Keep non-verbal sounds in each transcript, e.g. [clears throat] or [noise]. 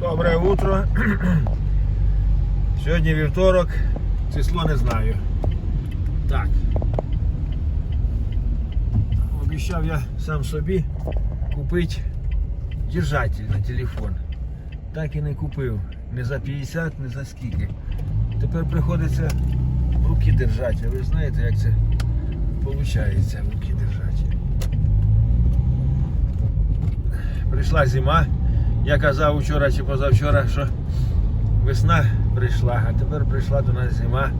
Добре утро. [clears throat] Сьогодні вівторок, число не знаю. Так. Обіцяв я сам собі купити держатель на телефон. Так і не купив. Не за 50, не за скільки. Тепер приходиться в руки держати. Ви знаєте, як це виходить в руки держати. Прийшла зима. Я казав вчора чи позавчора, що весна прийшла, а тепер прийшла до нас зима.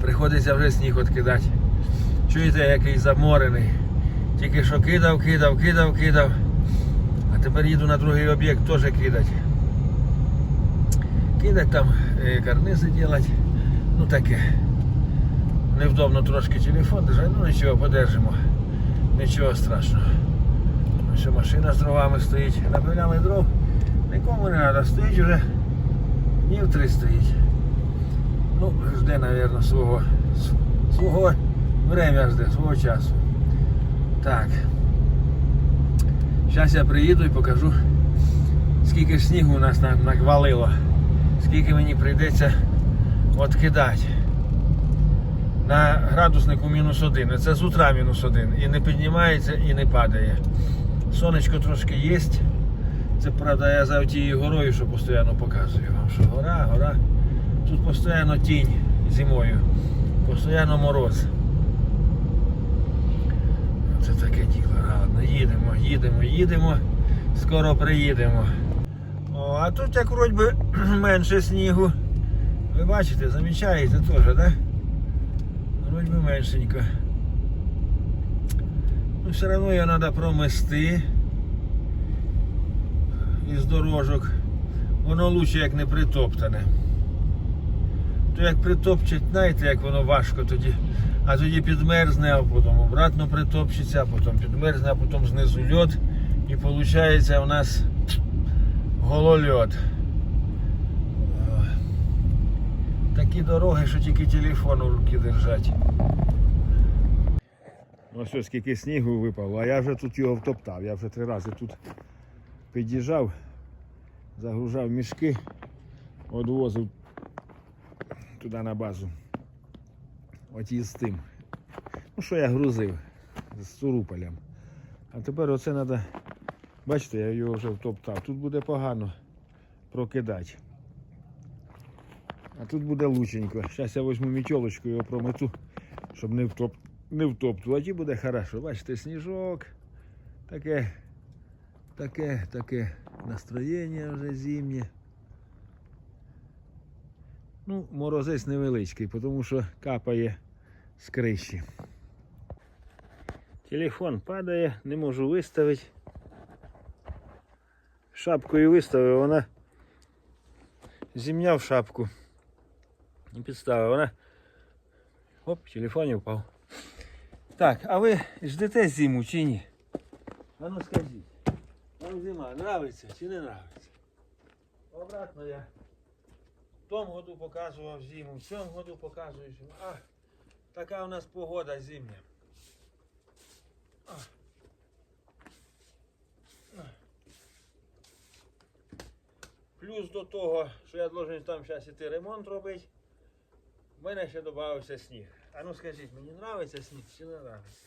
Приходиться вже сніг відкидати. Чуєте, який заморений. Тільки що кидав, кидав, кидав, кидав. А тепер їду на другий об'єкт теж кидати. Кидати там е, карнизи робити. Ну таке. Невдобно трошки телефон держати, ну нічого, подержимо. Нічого страшного. Ще машина з дровами стоїть. Напиляли дров. Нікому не треба, стоїть вже днів три стоїть. Ну, жде, мабуть, свого, свого время жде, свого часу. Так. Зараз я приїду і покажу, скільки снігу у нас на- навалило. Скільки мені прийдеться відкидати. На градуснику мінус один. Це з утра мінус один. І не піднімається, і не падає. Сонечко трошки є. Це правда я за тією горою, що постійно показую вам, що гора, гора. Тут постійно тінь зимою, постійно мороз. Це таке діло, ладно, їдемо, їдемо, їдемо, скоро приїдемо. О, а тут як вроді би [clears throat] менше снігу. Ви бачите, замічаєте теж, так? Да? Вроді би меншенько. Ну, все одно його треба промести із дорожок. Воно лучше як не притоптане. То як притопчать, знаєте, як воно важко тоді. А тоді підмерзне, а потім обратно притопчеться, а потім підмерзне, а потім знизу льот. І виходить у нас голольот. Такі дороги, що тільки телефон у руки держать. Ось ось скільки снігу випало, а я вже тут його втоптав. Я вже три рази тут під'їжджав, загружав мішки, одвозив туди на базу. От із тим. Ну що я грузив з Цуруполем. А тепер оце треба, бачите, я його вже втоптав. Тут буде погано прокидати. А тут буде лученько. Зараз я візьму мітьолочку його промету, щоб не втоп... не втоптувати. І буде хорошо. Бачите, сніжок. Таке, таке, таке настроєння вже зимнє. Ну, морозець невеличкий, тому що капає з криші. Телефон падає, не можу виставити. Шапкою виставив, вона зімняв шапку. І підставив. Вона. Оп, телефон не впав. Так, а ви ждете зиму чи ні? А ну скажіть. Вам зима нравиться чи не нравиться? Обратно я. В тому году показував зиму, в цьому году показую зиму. А, така у нас погода зимня. Плюс до того, що я должен там зараз іти ремонт робити, в мене ще додався сніг. А ну скажіть, мені нравиться сніг чи не нравиться?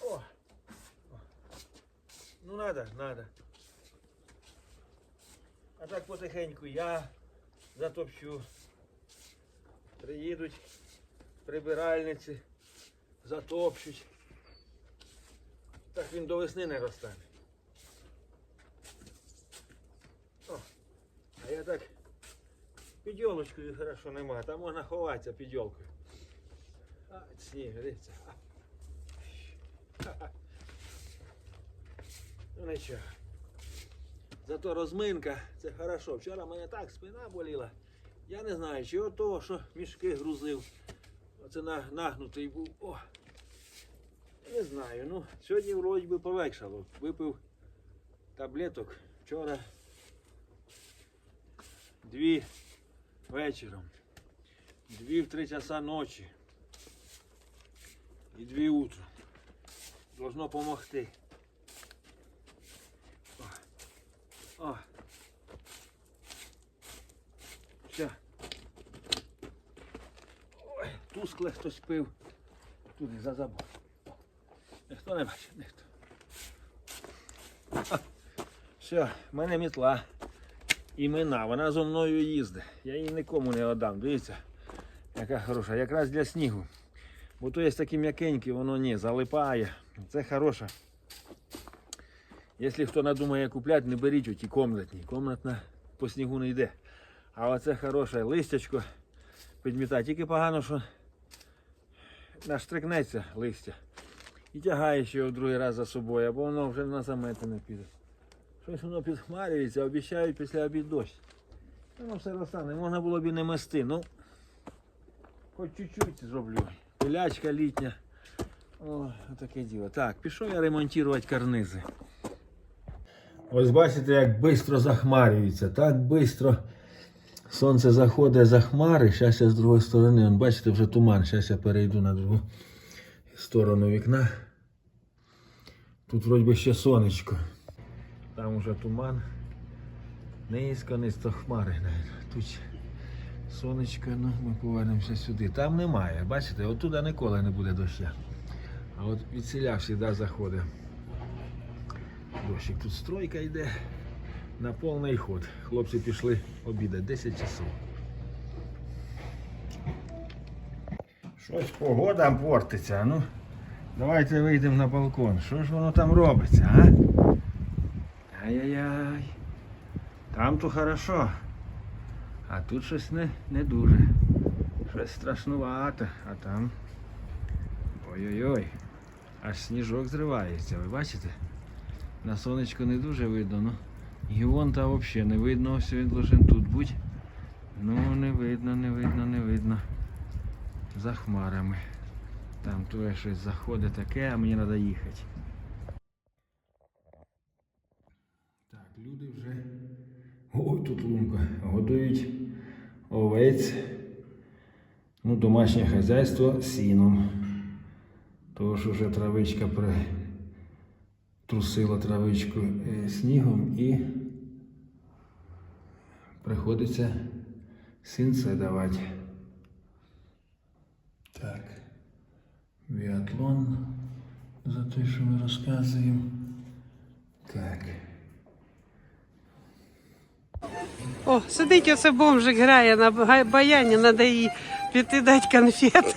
О! О. Ну надо, надо. А так потихеньку я затопчу. Приїдуть прибиральниці, затопчуть. Так він до весни не розтане. О, а я так під йолочкою хорошо нема, там можна ховатися під йолкою. Сніг, дивіться. Ну нічого. Зато розминка, це хорошо. Вчора мене так спина боліла. Я не знаю, от того, що мішки грузив. Оце нагнутий був. О. Не знаю. Ну, сьогодні вроді би полегшало. Випив таблеток вчора. Дві вечором. Дві в три часа ночі. І дві утром. Должно помогти. О. О. Все. Ой, тускле хтось пив. Туди за забор. Ніхто не бачить, ніхто. Все, в мене мітла. Імена, вона зо мною їздить. Я її нікому не віддам. Дивіться, яка хороша. Якраз для снігу. Бо то є такі м'якенькі, воно ні, залипає. Це хороша. Якщо хто надумає купляти, не беріть оті комнатні. Комнатна по снігу не йде. А оце хороше листячко підмітає. Тільки погано, що наштрикнеться листя. І тягає ще його другий раз за собою, або воно вже на замети не піде. Щось воно підхмарюється, обіцяють після обід дощ. Воно все розтане, можна було б і не мести. Ну, хоч чуть-чуть зроблю. Пилячка літня. О, таке діло. Так, пішов я ремонтувати карнизи. Ось бачите, як швидко захмарюється. Так швидко сонце заходить за хмари. Зараз я з другої сторони, вон, бачите, вже туман. Зараз я перейду на другу сторону вікна. Тут вроді ще сонечко. Там уже туман. Низько, низько хмари. Тут сонечко, ну ми повернемося сюди. Там немає. Бачите, отуда ніколи не буде доща. А от від селя завжди заходить. Дощик. Тут стройка йде на повний ход. Хлопці пішли обідати 10 часов. Щось погода портиться. Ну, давайте вийдемо на балкон. Що ж воно там робиться, а? Ай-яй-яй. Там то хорошо. А тут щось не, не дуже. Щось страшнувато. А там. Ой-ой-ой. Аж сніжок зривається, ви бачите? На сонечко не дуже видно, ну. Гіон та взагалі не видно, ось він должен тут бути. Ну не видно, не видно, не видно. За хмарами. Там тує щось заходить таке, а мені треба їхати. Так, люди вже. Ой, тут лунка. Годують овець. Ну, домашнє хазяйство сіном. Тому що вже травичка при... трусила травичку е, снігом і приходиться синце давати. Так. Біатлон за те, що ми розказуємо. Так. О, сидить оце бомжик грає на баяні, треба їй піти дати конфет.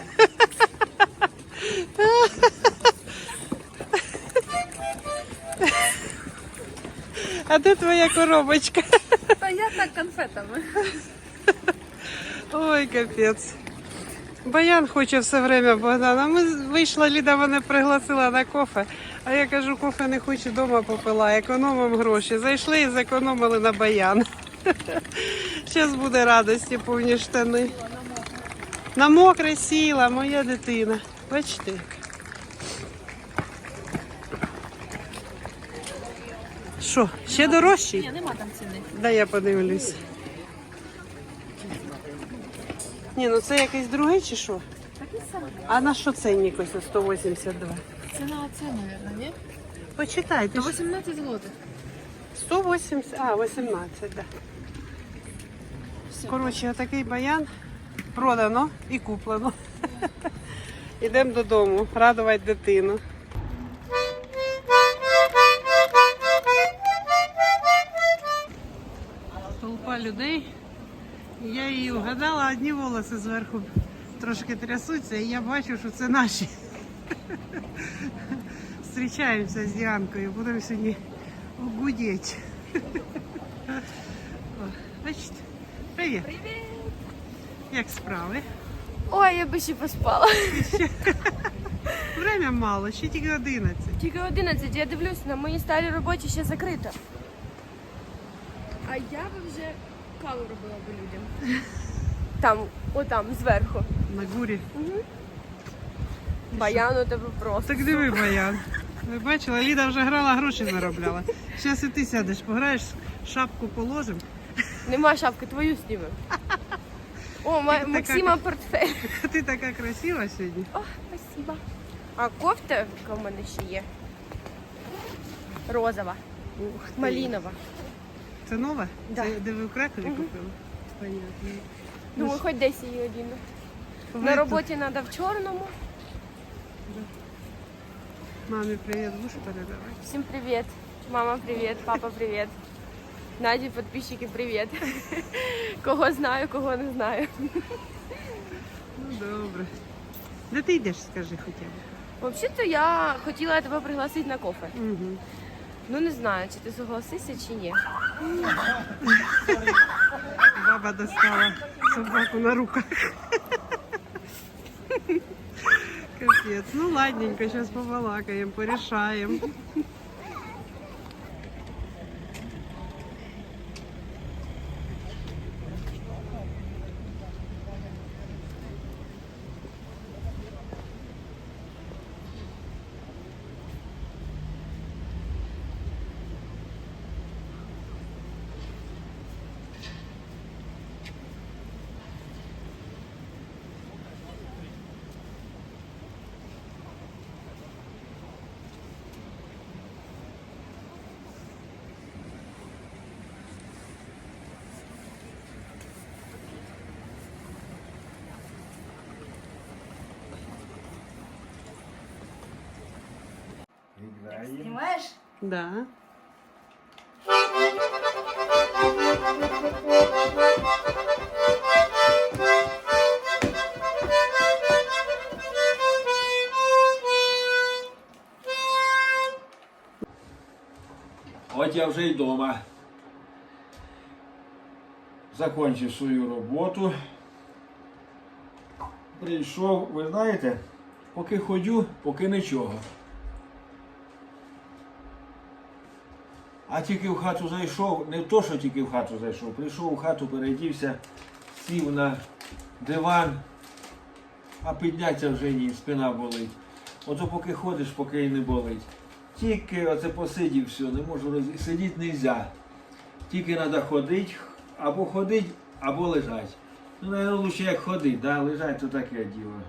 А де твоя коробочка? Та я так конфетами. Ой, капець. Баян хоче все время Богдана. Ми вийшла, Ліда мене пригласила на кофе. А я кажу, кофе не хочу вдома попила, економимо гроші. Зайшли і зекономили на баян. Зараз буде радості повні штани. На мокре сіла, моя дитина. Бачите. Що, ще дорожчий? Ні, нема там ціни. Да я подивлюсь. Ні, ну це якийсь другий чи що? Такий самий. А на що ценник ось 182? Ціна оця, мабуть, ні? Почитайте. То 18 злотих. 180, а, 18, да. Коротше, отакий баян продано і куплено. [laughs] Ідемо додому, радувати дитину. Толпа людей. Я її вгадала, одні волоси зверху трошки трясуться, і я бачу, що це наші. [laughs] Зустрічаємося з Діанкою, будемо сьогодні гудіти. [laughs] Бачите? Привіт. Привіт! Як справи? Ой, я би ще поспала. Время мало, ще тільки 11. Тільки 11, я дивлюсь, на моїй старій роботі ще закрита. А я би вже каву робила би людям. Там, отам, зверху. На гурі. Баян у тебе просто. Так диви, Баян. Ви бачили, Ліда вже грала, гроші заробляла. Зараз і ти сядеш, пограєш, шапку положимо. Нема шапки, твою знімемо. О, ма- Така- Максима портфель. [laughs] Ти така красива сьогодні. О, спасибо. А кофта, яка в мене ще є. Розова, Ух ти. малінова. Це нове? Да. Це де ви в Кракові купили? Понятно. Думаю, хоч десь її одіну. На тут- роботі треба в чорному. Мамі привіт, будеш передавати? Всім привіт. Мама, привіт, папа, привіт. Наді, підписчики, привіт. Кого знаю, кого не знаю. Ну добре. Де ти йдеш, скажи хоча б. Взагалі-то я хотіла тебе пригласити на кофе. Угу. Ну не знаю, чи ти согласишся, чи ні. Баба достала собаку на руках. Капець. Ну ладненько, зараз побалакаємо, порішаємо. Понимаешь? Да. От я вже й вдома. Закончив свою роботу. Прийшов, ви знаєте, поки ходю, поки нічого. А тільки в хату зайшов, не то, що тільки в хату зайшов, прийшов в хату, передівся, сів на диван, а підняться вже ні, спина болить. Ото поки ходиш, поки і не болить. Тільки оце посидів все, не можу роз... сидіти не можна. Тільки треба ходити, або ходити, або лежати. Ну, лучше як ходити, да? лежать то таке діло.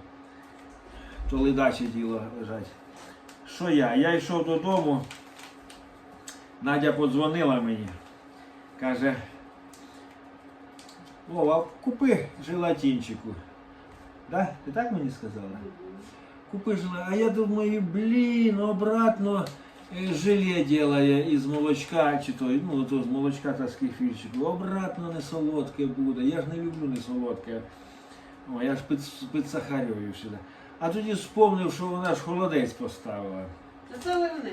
То ледаче діло лежать. Що я? Я йшов додому. Надя подзвонила мені. Каже, Вова, купи желатинчику. Да? Ти так мені сказала? Купи желе. А я думаю, блін, обратно е, желе делає із молочка, чи то, ну, то з молочка та з кефірчику. Обратно не солодке буде. Я ж не люблю не солодке. О, я ж під, підсахарюю сюди. А тоді вспомнив, що вона ж холодець поставила. Це ливни.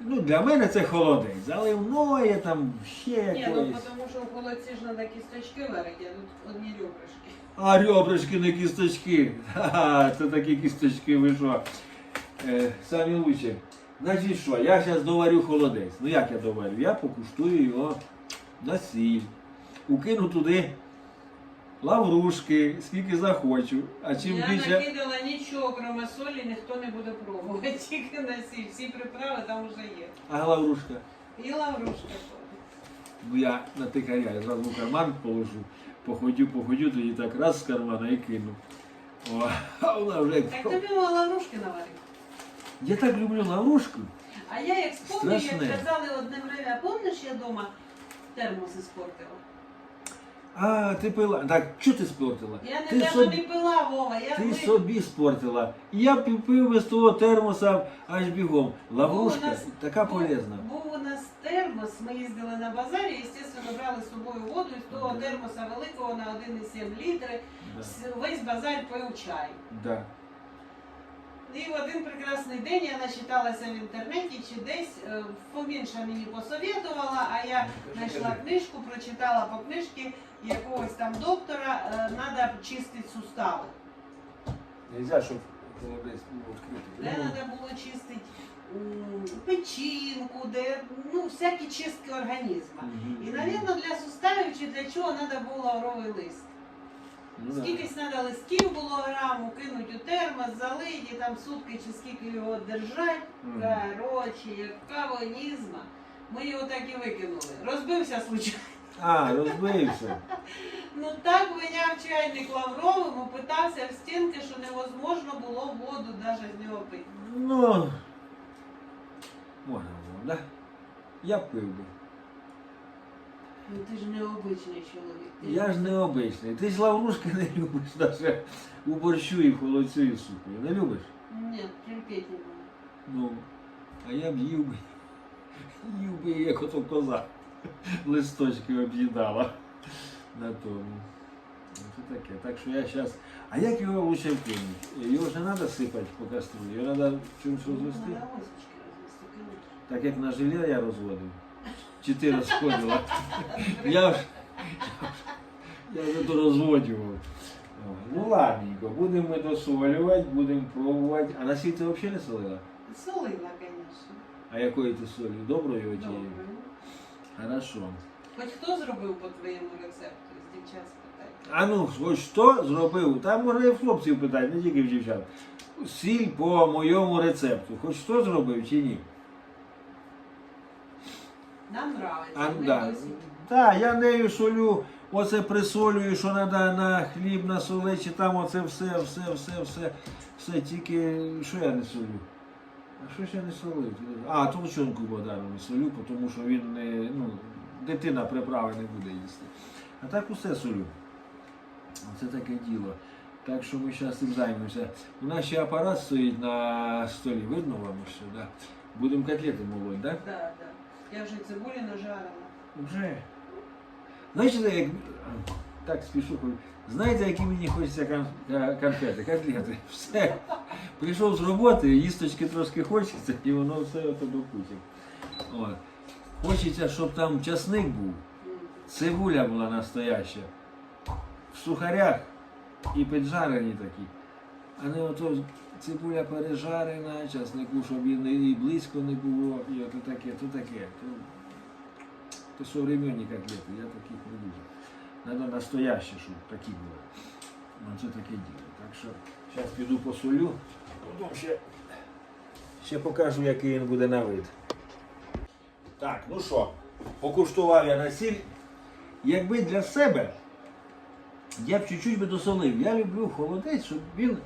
Ну, для мене це холодець, але мною там ще Ні, ну якоїсь. тому що в холодці ж треба кісточки варити, а тут одні ребрышки. А ребрышки не кісточки. [laughs] Ха-ха, це такі кісточки ви що. Е, самі лучші. Значить що, я зараз доварю холодець. Ну як я доварю? Я покуштую його на сіль. Укину туди лаврушки, скільки захочу. А чим я більше. накидала нічого, крім солі, ніхто не буде пробувати. [laughs] Тільки на сіль. Всі приправи там вже є. А лаврушка? І лаврушка. Ну я на тикаря, я зразу в карман положу, походю, походю, тоді так раз з кармана і кину. О, а вона вже. Так тобі мала лаврушки наварити. Я так люблю лаврушку. А я як спомню, Страшне. як казали одне время, помниш, я вдома термос іспортила? А, ти пила. Так, що ти спортила? Я не ти собі, не пила, Вова, я ти ви- собі спортила. Я пив із того термоса аж бігом. Лаврушка нас- така був- полезна. Був у нас термос, ми їздили на базарі, і, звісно, брали з собою воду, із з того термоса великого на 1,7 літри Да. весь базар пив чай. Да. І в один прекрасний день я начиталася в інтернеті чи десь е, Фомінша мені посовєтувала, а я знайшла книжку, прочитала по книжці якогось там доктора, треба чистити сустави. Нельзя, щоб був Де треба було чистити печінку, де ну, всякі чистки організму. І, мабуть, для суставів чи для чого треба був лавровий лист. Ну, да. Скількись треба листків було граму, кинуть у термос, залить, і там сутки чи скільки його держать. Короче, яка вонізма. Ми його так і викинули. Розбився случайно. А, розбився. [laughs] Ну так виняв чайник лавровим, питався в стінки, що невозможно було воду навіть з нього пити. Ну, можна було, да? Я б пив би. Ну ти ж необичний чоловік. Ти Я ж необичний. Ти ж лаврушки не любиш [laughs] навіть у борщу і в холодцю і в супі. Не любиш? Ні, терпіть не можу. Ну, а я б їв би. Їв би, як ото коза. Листочки об'їдала на тому. Ну, Це таке. Так що я зараз. А як його лучше вкинути? Його ж не треба сипати по каструлі, його треба чимось розвести. Ну, розвести. Так як на желе я розводив. Чи ти розходила? Я ж я вже то розводював. Ну ладненько, будемо ми досолювати, будемо пробувати. А на сіль ти взагалі не солила? Солила, звісно. А якої ти солі? Чи? Добре. Хорошо. Хоч хто зробив по твоєму рецепту, з дівчат спитати. А ну, ось що зробив? Там можна і в хлопців питати, не тільки в дівчат. Сіль по моєму рецепту. Хоч хто зробив чи ні? Нам нравиться. А, ми да. Так, я нею солю, оце присолюю, що треба на хліб насолити, чи там оце все, все, все, все, все, тільки що я не солю? А що ж я не солив? А, толчонку Богдану не солю, тому що він не, ну, дитина приправи не буде їсти. А так усе солю. Оце таке діло. Так що ми зараз цим займемося. У нас ще апарат стоїть на столі, видно вам ще, да? Будемо котлети молоть, так? Да? Да, да. Я вже цибулі нажарила. Вже. Знаєте, як... Так, спішу. Знаєте, які мені хочеться кон... конфети, котлети. [laughs] Все. Прийшов з роботи, їсточки трошки хочеться, і воно все ото до. От. Хочеться, щоб там часник був, цибуля була настояща, в сухарях і піджарені такі. А не ото цибуля пережарена, часнику, щоб не, і близько не було, і ото таке, то таке. То, то современні котлети, я таких не дуже. Треба настояще, щоб такі були. Ну, це таке діло. Так що зараз піду посолю, потім ще, ще покажу, який він буде на вид. Так, ну що, покуштував я на сіль. Якби для себе я б чуть-чуть би досолив. Я люблю холодець, щоб він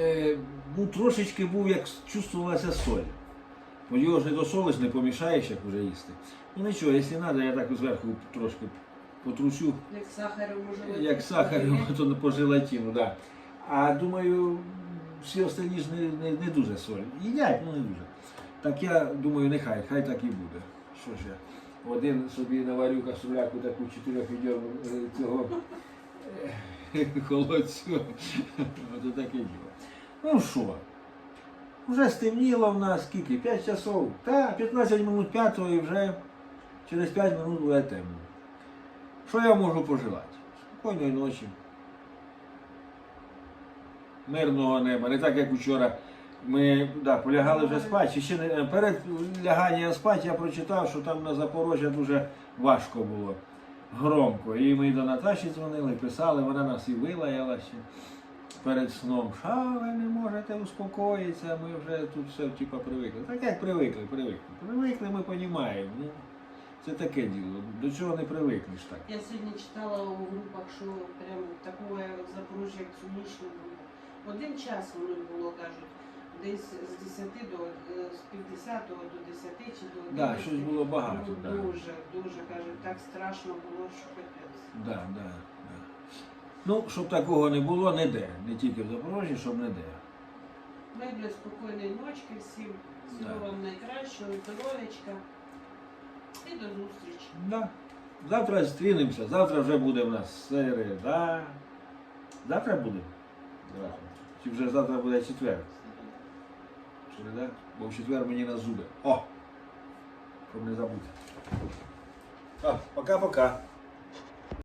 е, ну, трошечки був, як чувствувалася соль. Бо його ж не досолиш, не помішаєш, як вже їсти. Ну нічого, якщо треба, я так зверху трошки потрусю, Як сахаром може як сахар, то по желатину, да. А думаю, всі остальні ж не, не, не дуже соль. Їдять, ну не дуже. Так я думаю, нехай, хай так і буде. Що ж я? Один собі наварю касуляку таку чотирьохвідьорну е, цього холодцю. Ото таке діло. Ну що? Вже стемніло в нас скільки? 5 часов. Та, 15 минут 5 і вже через 5 минут буде темно. Що я можу пожелати? Спокійної ночі. Мирного неба. Не так, як вчора. Ми да, полягали вже спати. Ще не, перед ляганням спати я прочитав, що там на Запорожжя дуже важко було. Громко. І ми до Наташі дзвонили, писали, вона нас і вилаяла ще перед сном. Ша, ви не можете успокоїтися, ми вже тут все типа привикли. Так як привикли, привикли. Привикли, ми розуміємо. Ну, це таке діло. До чого не привикнеш так. Я сьогодні читала у групах, що прям такого Запоріжжя, як цю ніч було. Один час воно було, кажуть, десь з 10 до е, з 50 до 10 чи до 11. Да, щось було багато. Ну, Да. Дуже, дуже, кажуть, так страшно було, що капець. Да, да, да. Ну, щоб такого не було, не де. Не тільки в Запорожжі, щоб не де. Для спокійної ночки всім. Всього Да. вам найкращого, здоров'ячка. І до зустрічі. Да. Завтра зустрінемося, завтра вже буде в нас середа. Завтра буде? Завтра. Чи вже завтра буде четвер? Середа? Бо в четвер мені на зуби. О! Щоб не забути. О, пока-пока.